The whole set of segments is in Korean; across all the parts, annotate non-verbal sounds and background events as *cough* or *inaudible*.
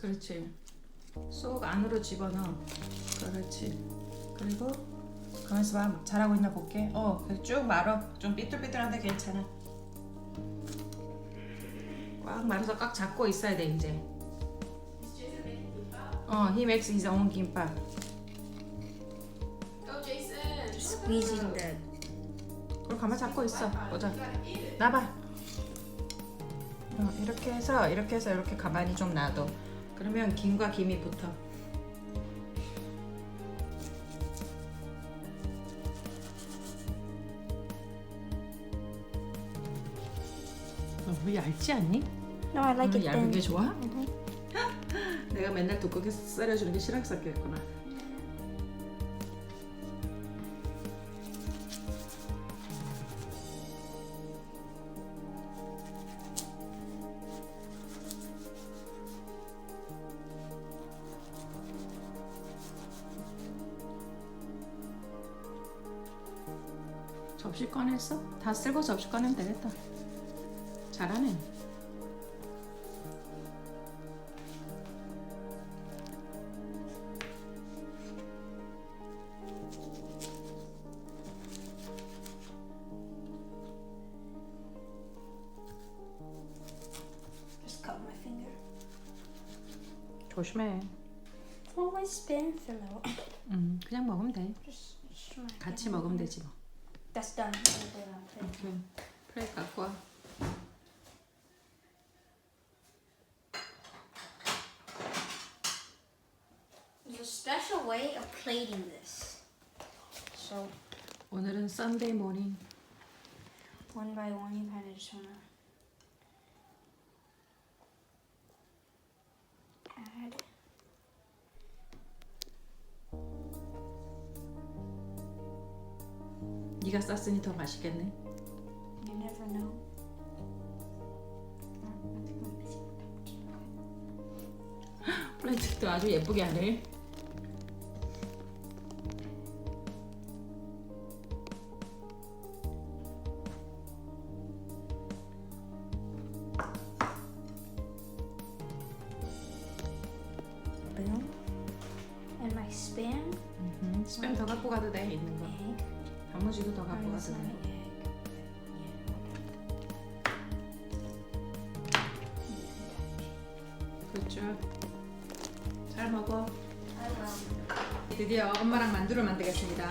그렇지. 쏙 안으로 집어넣어. 그렇지. 그리고 가만있어 봐. 잘하고 있나 볼게. 어, 그래서 쭉 말어. 좀 삐뚤삐뚤한데 괜찮아. 꽉 말아서 꽉 잡고 있어야 돼 이제. 어, he makes his own 김밥. Squeezing the. 그럼 가만 잡고 있어. 보자. 나봐. 어, 이렇게 해서 이렇게 해서 이렇게 가만히 좀 놔둬. 그러면 김과 김이 붙어. 너무 얇지 않니? No, I like 음, it 얇은 게 thin. 좋아? *laughs* 내가 맨날 두껍게 썰어주는 게 싫어했었겠구나. 접시 꺼냈어? 다 쓸고 접시 꺼내면 되겠다. 잘하네. Just cut my finger. 조심해. Oh, my spin fell out. 음, 그냥 먹으면 돼. Just, just my 같이 먹으면 되지 뭐. That's done. I'll put it on plate. 오케이. 플레이트 갖고 와. There's a special way of plating this. So 오늘은 썬데이 모닝. one by one, you kind of just wanna 네가 쌌으니 더 맛있겠네. You never know. Oh. 플레이트도 아주 예쁘게 하네. Boom. And my spin. 음, 스팸 더 갖고 가도 돼 있는 거. 단무지도 더 갖고 it's 가도 not 돼. egg. 그렇죠. 잘 먹어. 드디어 엄마랑 만두를 만들겠습니다.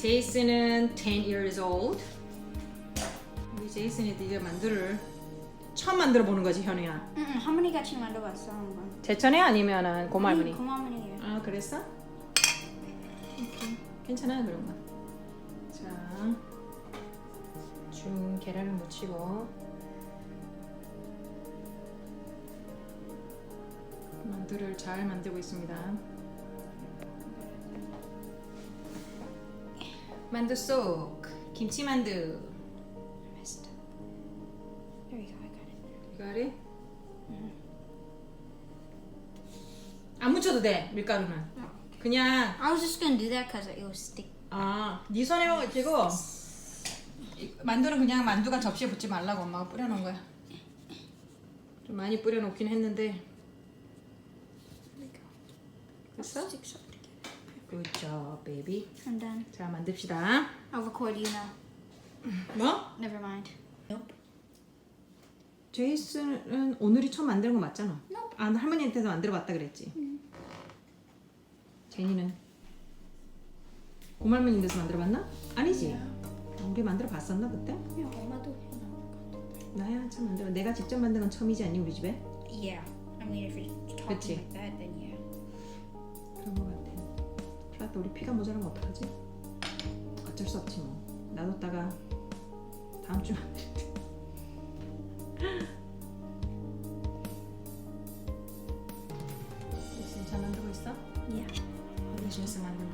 제이슨은 10 years old. 우리 제이슨이 드디어 만두를 처음 만들어 보는 거지 현우야. Mm-mm, 할머니 같이 만들어봤어 한 번. 제천에 아니면은 고말머니. 고마머니. 아 그랬어? 오케이. 괜찮아 그런 거. 자, 중 계란을 묻히고 만두를 잘 만들고 있습니다. 만두 속 김치 만두. Messed up. There you go. I got it. 밀가루? 안 묻혀도 돼 밀가루는. 그냥 I was just gonna do that because it was stick. 아, 네 손에 먹지고 만두는 그냥 만두가 접시에 붓지 말라고 엄마가 뿌려놓은 거야. 좀 많이 뿌려놓긴 했는데 됐어? Good job, baby. I'm done. 자, 만듭시다. I'll record you now. 뭐? Never mind. Nope. 제이슨은 오늘이 처음 만드는 거 맞잖아. Nope. 아, 할머니한테도 만들어봤다 그랬지. 제니는 고말머니인데서 만들어봤나? 아니지. 우리 만들어 봤었나 그때? Yeah, 엄마도. 나야 한참 만들어. 내가 직접 만든 건 처음이지 않니 우리 집에? Yeah. I mean, if you're talking 그치. like that, then yeah. 그런 거 같아. 플라트 우리 피가 모자라면 어떡하지? 어쩔 수 없지 뭐. 놔뒀다가 다음 주에 안 돼. *laughs* 제이슨 잘 만들고 있어? Yeah. 어디 거 여기